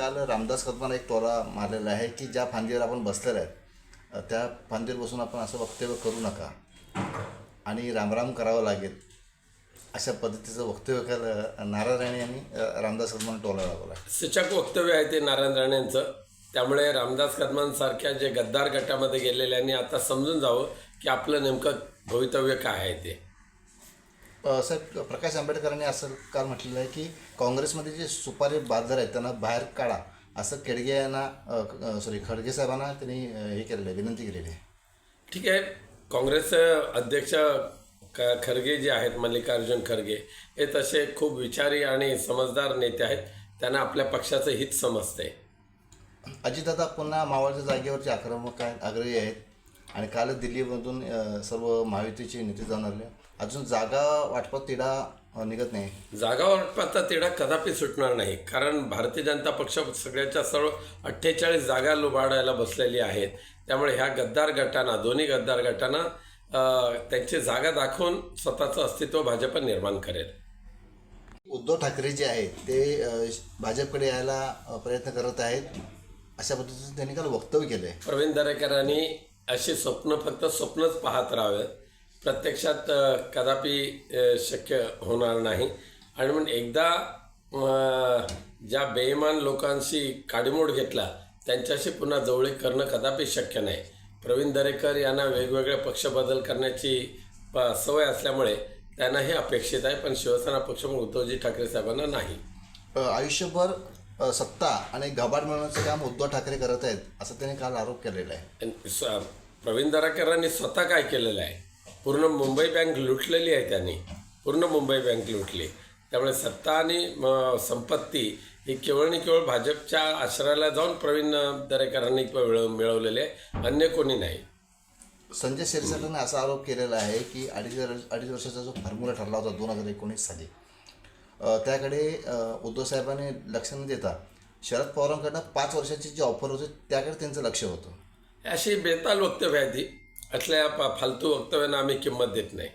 काल रामदास कदमाला एक टोरा मारलेला आहे की ज्या फांदीवर आपण बसलेले आहेत त्या फांदीवर बसून आपण असं वक्तव्य करू नका. आणि रामराम करावं लागेल अशा पद्धतीचं वक्तव्य केलं नारायण राणे यांनी रामदास कदमांना टोला लागवला सूचक वक्तव्य आहे ते नारायण राणेंचं त्यामुळे रामदास कदमांसारख्या जे गद्दार गटामध्ये गेलेल्यांनी आता समजून जावं की आपलं नेमकं भवितव्य काय आहे ते. साहेब प्रकाश आंबेडकरांनी असं काल म्हटलेलं आहे की काँग्रेसमध्ये जे सुपारी बाजार आहेत त्यांना बाहेर काढा. असं केडगे यांना सॉरी खडगे साहेबांना त्यांनी हे केलेलं आहे विनंती केलेली आहे. ठीक आहे. काँग्रेस अध्यक्ष खरगे जे आहेत मल्लिकार्जुन खरगे हे तसे खूप विचारी आणि समजदार नेते आहेत. त्यांना आपल्या पक्षाचं हित समजते अजितदादा पुन्हा मावळच्या जागेवरचे आक्रमक आहेत आग्रही आहेत. आणि कालच दिल्लीमधून सर्व महायुतीचे नेते जाऊन आले. अजून जागा वाटपात तिढा निघत नाही. जागा वाटपाचा तिढा कदापि सुटणार नाही कारण भारतीय जनता पक्ष सगळ्याच्या सर्व अठ्ठेचाळीस जागा लुबाडायला बसलेली आहेत. त्यामुळे ह्या गद्दार गटांना दोन्ही गद्दार गटांना त्यांची जागा दाखवून स्वतःचं अस्तित्व भाजप निर्माण करेल. उद्धव ठाकरे जे आहेत ते भाजपकडे यायला प्रयत्न करत आहेत. अशा पद्धतीचं त्यांनी काल वक्तव्य केलं आहे प्रवीण दरेकरांनी अशी स्वप्न फक्त स्वप्नच पाहत राहावे. प्रत्यक्षात कदापि शक्य होणार नाही. आणि म्हणून एकदा ज्या बेईमान लोकांशी काडीमोड घेतला त्यांच्याशी पुन्हा जवळीक करणं कदापि शक्य नाही. प्रवीण दरेकर यांना वेगवेगळे पक्ष बदल करण्याची प- सवय असल्यामुळे त्यांना हे अपेक्षित आहे पण शिवसेना पक्ष म्हणून उद्धवजी ठाकरे साहेबांना नाही. आयुष्यभर सत्ता आणि घबाड मिळवण्याचं काम उद्धव ठाकरे करत आहेत असं त्यांनी काल आरोप केलेला आहे. प्रवीण दराकरांनी स्वतः काय केलेलं आहे? पूर्ण मुंबई बँक लुटलेली आहे त्यांनी. पूर्ण मुंबई बँक लुटली. त्यामुळे सत्ता आणि म, संपत्ती ही केवळ आणि केवळ भाजपच्या आश्रयाला जाऊन प्रवीण दरेकरांनी मिळव मिळवलेले आहे अन्य कोणी नाही. संजय शिरसाटांनी असा आरोप केलेला आहे की अडीच अडीच वर्षाचा जो फॉर्म्युला ठरला होता दोन हजार एकोणीस साली त्याकडे उद्धव साहेबांनी लक्ष न देता शरद पवारांकडनं पाच वर्षाची जी ऑफर होती त्याकडे त्यांचं लक्ष होतं. अशी बेताल वक्तव्य आहे ती. असल्या फालतू वक्तव्यांना आम्ही किंमत देत नाही.